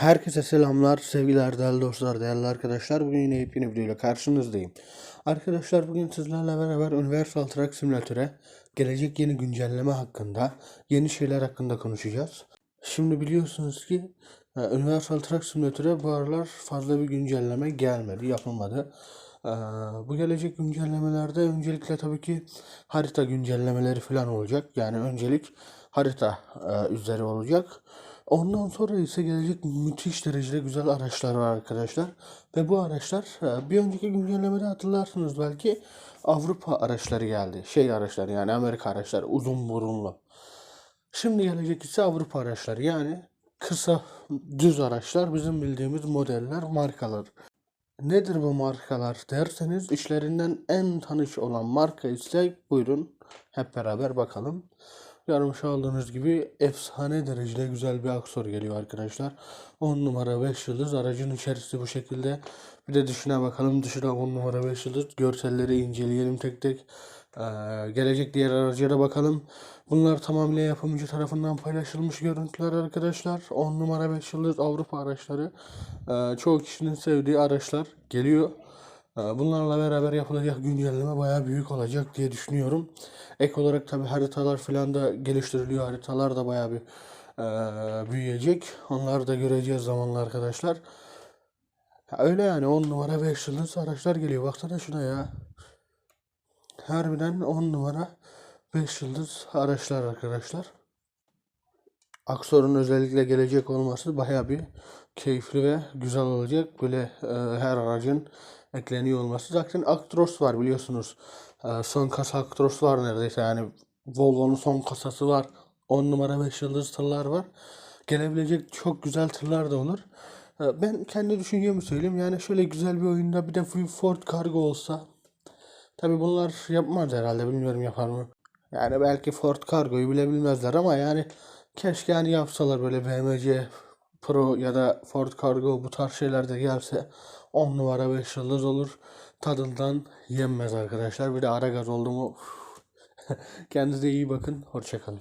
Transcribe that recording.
Herkese selamlar, sevgiler, değerli dostlar, değerli arkadaşlar. Bugün yine yepyeni videoyla karşınızdayım. Arkadaşlar bugün sizlerle beraber Universal Truck Simulator'e gelecek yeni güncelleme hakkında, yeni şeyler hakkında konuşacağız. Şimdi biliyorsunuz ki e, Universal Truck Simulator'e bu aralar fazla bir güncelleme gelmedi, yapılmadı. E, Bu gelecek güncellemelerde öncelikle tabii ki harita güncellemeleri falan olacak. Yani öncelik harita e, üzeri olacak. Ondan sonra ise gelecek müthiş derecede güzel araçlar var arkadaşlar. Ve bu araçlar e, bir önceki güncellemede hatırlarsınız belki Avrupa araçları geldi. Şey araçlar yani Amerika araçları uzun burunlu. Şimdi gelecek ise Avrupa araçları yani kısa düz araçlar bizim bildiğimiz modeller markalar. Nedir bu markalar derseniz işlerinden en tanış olan marka ise buyurun hep beraber bakalım. Görmüş olduğunuz gibi efsane derecede güzel bir aksor geliyor arkadaşlar. 10 numara 5 yıldız aracın içerisi bu şekilde. Bir de dışına bakalım. Dışı da 10 numara 5 yıldız. Görselleri inceleyelim tek tek. Ee, gelecek diğer araçlara bakalım. Bunlar tamamıyla yapımcı tarafından paylaşılmış görüntüler arkadaşlar. 10 numara 5 yıldız Avrupa araçları. Ee, çoğu kişinin sevdiği araçlar geliyor. Ee, Bunlarla beraber yapılacak güncelleme bayağı büyük olacak diye düşünüyorum. Ek olarak tabi haritalar falan da geliştiriliyor. Haritalar da bayağı bir eee, büyüyecek. Onları da göreceğiz zamanla arkadaşlar. Öyle yani 10 numara 5 yıldız araçlar geliyor. Baksana şuna ya. Harbiden 10 numara 5 yıldız araçlar arkadaşlar. Aksor'un özellikle gelecek olması bayağı bir keyifli ve güzel olacak. Böyle e, her aracın ekleniyor olması. Zaten Actros var biliyorsunuz. E, son kasa Actros var neredeyse yani Volvo'nun son kasası var. 10 numara 5 yıldız tırlar var. Gelebilecek çok güzel tırlar da olur. E, ben kendi düşüncemi söyleyeyim. Yani şöyle güzel bir oyunda bir de Ford Cargo olsa. Tabi bunlar yapmaz herhalde bilmiyorum yapar mı. Yani belki Ford Cargo'yu bile bilmezler ama yani keşke yani yapsalar böyle BMC Pro ya da Ford Cargo bu tarz şeyler de gelse 10 numara 5 yıldız olur. Tadından yenmez arkadaşlar. Bir de ara gaz oldu mu Kendinize iyi bakın. Hoşçakalın.